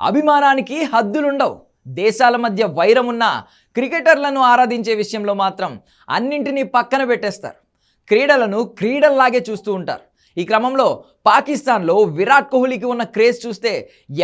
అభిమానానికి హద్దులుండవు. దేశాల మధ్య వైరం ఉన్న క్రికెటర్లను ఆరాధించే విషయంలో మాత్రం అన్నింటినీ పక్కన పెట్టేస్తారు. క్రీడలను క్రీడల్లాగే చూస్తూ ఉంటారు. ఈ క్రమంలో పాకిస్తాన్లో విరాట్ కోహ్లీకి ఉన్న క్రేజ్ చూస్తే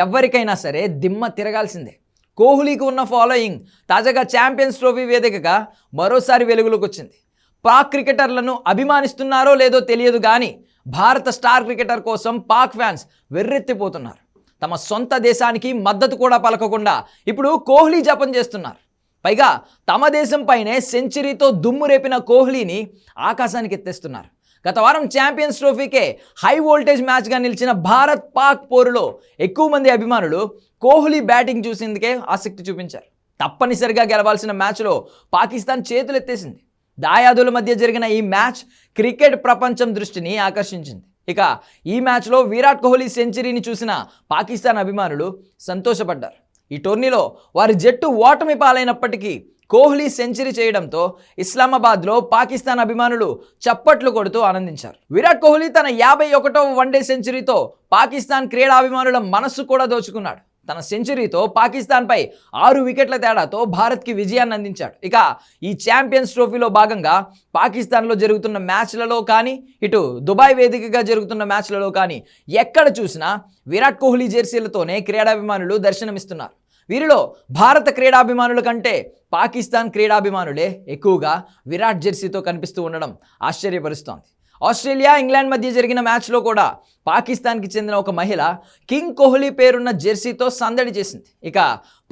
ఎవరికైనా సరే దిమ్మ తిరగాల్సిందే. కోహ్లీకి ఉన్న ఫాలోయింగ్ తాజాగా ఛాంపియన్స్ ట్రోఫీ వేదికగా మరోసారి వెలుగులోకి వచ్చింది పాక్ క్రికెటర్లను అభిమానిస్తున్నారో లేదో తెలియదు కానీ భారత స్టార్ క్రికెటర్ కోసం పాక్ ఫ్యాన్స్ వెర్రెత్తిపోతున్నారు. తమ సొంత దేశానికి మద్దతు కూడా పలకకుండా ఇప్పుడు కోహ్లీ జపం చేస్తున్నారు. పైగా తమ దేశంపైనే సెంచరీతో దుమ్ము రేపిన కోహ్లీని ఆకాశానికి ఎత్తేస్తున్నారు. గత వారం ఛాంపియన్స్ ట్రోఫీకే హై వోల్టేజ్ మ్యాచ్గా నిలిచిన భారత్ పాక్ పోరులో ఎక్కువ మంది అభిమానులు కోహ్లీ బ్యాటింగ్ చూసేందుకే ఆసక్తి చూపించారు. తప్పనిసరిగా గెలవాల్సిన మ్యాచ్లో పాకిస్తాన్ చేతులెత్తేసింది. దాయాదుల మధ్య జరిగిన ఈ మ్యాచ్ క్రికెట్ ప్రపంచం దృష్టిని ఆకర్షించింది. ఇక ఈ మ్యాచ్లో విరాట్ కోహ్లీ సెంచరీని చూసిన పాకిస్తాన్ అభిమానులు సంతోషపడ్డారు. ఈ టోర్నీలో వారి జట్టు ఓటమి పాలైనప్పటికీ కోహ్లీ సెంచరీ చేయడంతో ఇస్లామాబాద్లో పాకిస్తాన్ అభిమానులు చప్పట్లు కొడుతూ ఆనందించారు. విరాట్ కోహ్లీ తన యాభై ఒకటవ వన్డే సెంచరీతో పాకిస్తాన్ క్రీడాభిమానుల మనస్సు కూడా దోచుకున్నాడు. తన సెంచరీతో పాకిస్తాన్పై ఆరు వికెట్ల తేడాతో భారత్కి విజయాన్ని అందించాడు. ఇక ఈ ఛాంపియన్స్ ట్రోఫీలో భాగంగా పాకిస్తాన్లో జరుగుతున్న మ్యాచ్లలో కానీ ఇటు దుబాయ్ వేదికగా జరుగుతున్న మ్యాచ్లలో కానీ ఎక్కడ చూసినా విరాట్ కోహ్లీ జెర్సీలతోనే క్రీడాభిమానులు దర్శనమిస్తున్నారు. వీరిలో భారత క్రీడాభిమానుల కంటే పాకిస్తాన్ క్రీడాభిమానులే ఎక్కువగా విరాట్ జెర్సీతో కనిపిస్తూ ఉండడం ఆశ్చర్యపరుస్తోంది. ఆస్ట్రేలియా ఇంగ్లాండ్ మధ్య జరిగిన మ్యాచ్లో కూడా పాకిస్తాన్కి చెందిన ఒక మహిళ కింగ్ కోహ్లీ పేరున్న జెర్సీతో సందడి చేసింది. ఇక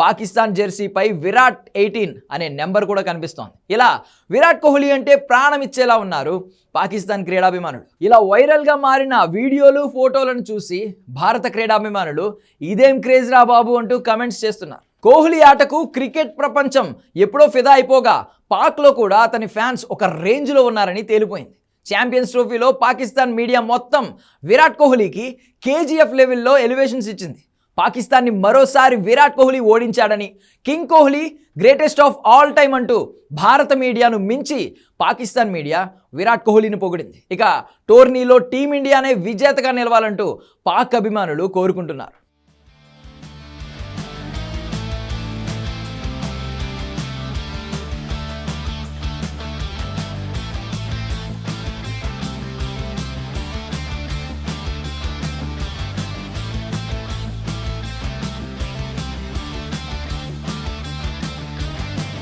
పాకిస్తాన్ జెర్సీపై విరాట్ ఎయిటీన్ అనే నెంబర్ కూడా కనిపిస్తోంది. ఇలా విరాట్ కోహ్లీ అంటే ప్రాణం ఇచ్చేలా ఉన్నారు పాకిస్తాన్ క్రీడాభిమానులు. ఇలా వైరల్గా మారిన వీడియోలు ఫోటోలను చూసి భారత క్రీడాభిమానులు ఇదేం క్రేజ్ రా బాబు అంటూ కమెంట్స్ చేస్తున్నారు. కోహ్లీ ఆటకు క్రికెట్ ప్రపంచం ఎప్పుడో ఫిదా అయిపోగా పాక్లో కూడా అతని ఫ్యాన్స్ ఒక రేంజ్లో ఉన్నారని తేలిపోయింది. ఛాంపియన్స్ ట్రోఫీలో పాకిస్తాన్ మీడియా మొత్తం విరాట్ కోహ్లీకి కేజీఎఫ్ లెవెల్లో ఎలివేషన్స్ ఇచ్చింది. పాకిస్తాన్ని మరోసారి Virat Kohli ఓడించాడని king Kohli greatest of all time అంటూ భారత మీడియాను మించి పాకిస్తాన్ మీడియా విరాట్ కోహ్లీని పొగిడింది. ఇక టోర్నీలో టీమిండియానే విజేతగా నిలవాలంటూ పాక్ అభిమానులు కోరుకుంటున్నారు.